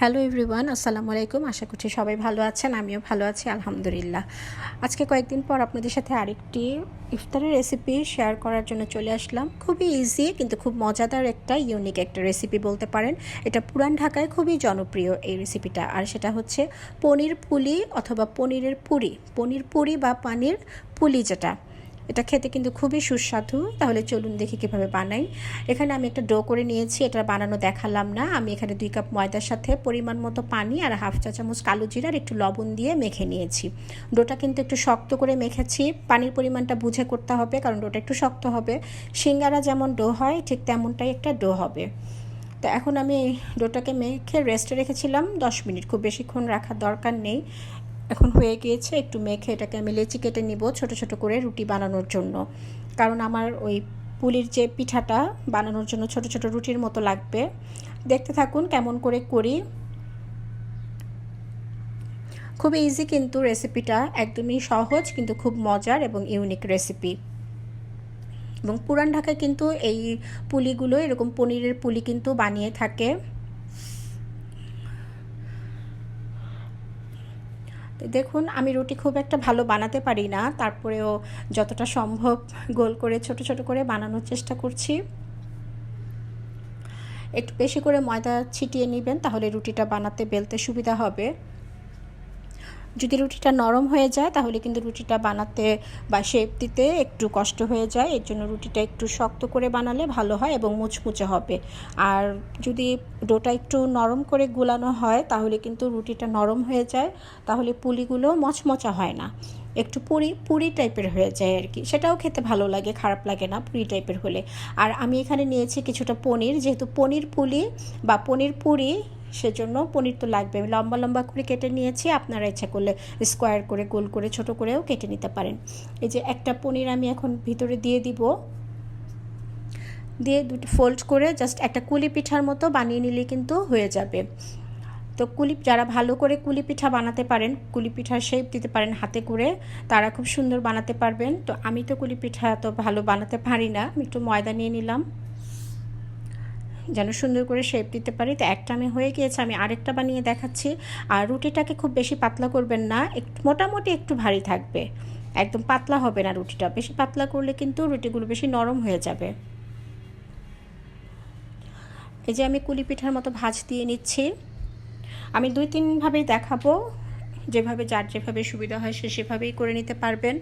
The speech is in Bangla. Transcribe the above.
হ্যালো এভরিওয়ান আসসালামু আলাইকুম আশা করছি সবাই ভালো আছেন। আমিও ভালো আছি, আলহামদুলিল্লাহ। আজকে কয়েকদিন পর আপনাদের সাথে আরেকটি ইফতারের রেসিপি শেয়ার করার জন্য চলে আসলাম। খুবই ইজি কিন্তু খুব মজাদার একটা ইউনিক একটা রেসিপি বলতে পারেন। এটা পুরান ঢাকায় খুবই জনপ্রিয় এই রেসিপিটা আর সেটা হচ্ছে পনির পুলি অথবা পনিরের পুরি। পনির পুরি বা পানির পুলি যেটা। এটা খেতে কিন্তু খুবই সুস্বাদু। তাহলে চলুন দেখি কীভাবে বানাই। এখানে আমি একটা ডো করে নিয়েছি, এটা বানানো দেখালাম না। আমি এখানে দুই কাপ ময়দার সাথে পরিমাণ মতো পানি আর হাফ চা চামচ কালো জিরার একটু লবণ দিয়ে মেখে নিয়েছি। ডোটা কিন্তু একটু শক্ত করে মেখেছি। পানির পরিমাণটা বুঝে করতে হবে, কারণ ডোটা একটু শক্ত হবে। সিঙ্গারা যেমন ডো হয়, ঠিক তেমনটাই একটা ডো হবে। তো এখন আমি ডোটাকে মেখে রেস্টে রেখেছিলাম দশ মিনিট। খুব বেশিক্ষণ রাখার দরকার নেই। এখন হয়ে গিয়েছে একটু মেখে এটাকে আমি লেচি কেটে নিব ছোট ছোট করে রুটি বানানোর জন্য। কারণ আমার ওই পুলির যে পিঠাটা বানানোর জন্য ছোট ছোট রুটির মতো লাগবে। দেখতে থাকুন কেমন করে করি। খুব ইজি কিন্তু রেসিপিটা একদমই সহজ কিন্তু খুব মজার এবং ইউনিক রেসিপি এবং পুরান ঢাকায় কিন্তু এই পুলিগুলো এরকম পনিরের পুলি কিন্তু বানিয়ে থাকে। দেখুন, আমি রুটি খুব একটা ভালো বানাতে পারি না। তারপরেও যতটা সম্ভব গোল করে, ছোট ছোট করে বানানোর চেষ্টা করছি। একটু বেশি করে ময়দা ছিটিয়ে নেবেন, তাহলে রুটিটা বানাতে বেলতে সুবিধা হবে। যদি রুটিটা নরম হয়ে যায়, তাহলে কিন্তু রুটিটা বানাতে বা শেপ দিতে একটু কষ্ট হয়ে যায়। এর জন্য রুটিটা একটু শক্ত করে বানালে ভালো হয় এবং মুচমুচে হবে। আর যদি ডোটা একটু নরম করে গুলানো হয়, তাহলে কিন্তু রুটিটা নরম হয়ে যায়, তাহলে পুলিগুলো মচমচা হয় না। একটু পুরি পুরি টাইপের হয়ে যায় আর কি। সেটাও খেতে ভালো লাগে, খারাপ লাগে না পুরি টাইপের হলে। আর আমি এখানে নিয়েছি কিছুটা পনির, যেহেতু পনির পুলি বা পনির পুরি সেজন্য পনির তো লাগবে। লম্বা লম্বা করে কেটে নিয়েছি, আপনারা ইচ্ছা করলে স্কোয়ার করে, গোল করে, ছোট করেও কেটে নিতে পারেন। এই যে একটা পনির আমি এখন ভিতরে দিয়ে দিব। দিয়ে দুটো ফোল্ড করে জাস্ট একটা কুলি পিঠার মতো বানিয়ে নিলে কিন্তু হয়ে যাবে। তো কুলি, যারা ভালো করে কুলি পিঠা বানাতে পারেন, কুলি পিঠার শেপ দিতে পারেন হাতে করে, তারা খুব সুন্দর বানাতে পারবেন। তো আমি তো কুলি পিঠা তো ভালো বানাতে পারি না, আমি একটু ময়দা নিয়ে নিলাম। যেন সুন্দর করে শেপ দিতে পারি। তো একটা আমি হয়ে গিয়েছে, আমি আরেকটা বানিয়ে দেখাচ্ছি। আর রুটিটাকে খুব বেশি পাতলা করবেন না, একটু মোটামুটি একটু ভারী থাকবে। একদম পাতলা হবে না রুটিটা, বেশি পাতলা করলে কিন্তু রুটিগুলো বেশি নরম হয়ে যাবে। এই যে আমি কুলি পিঠার মতো ভাজ দিয়ে নিচ্ছি। আমি দুই তিনভাবেই দেখাবো, যেভাবে যার যেভাবে সুবিধা হয় সে সেভাবেই করে নিতে পারবেন।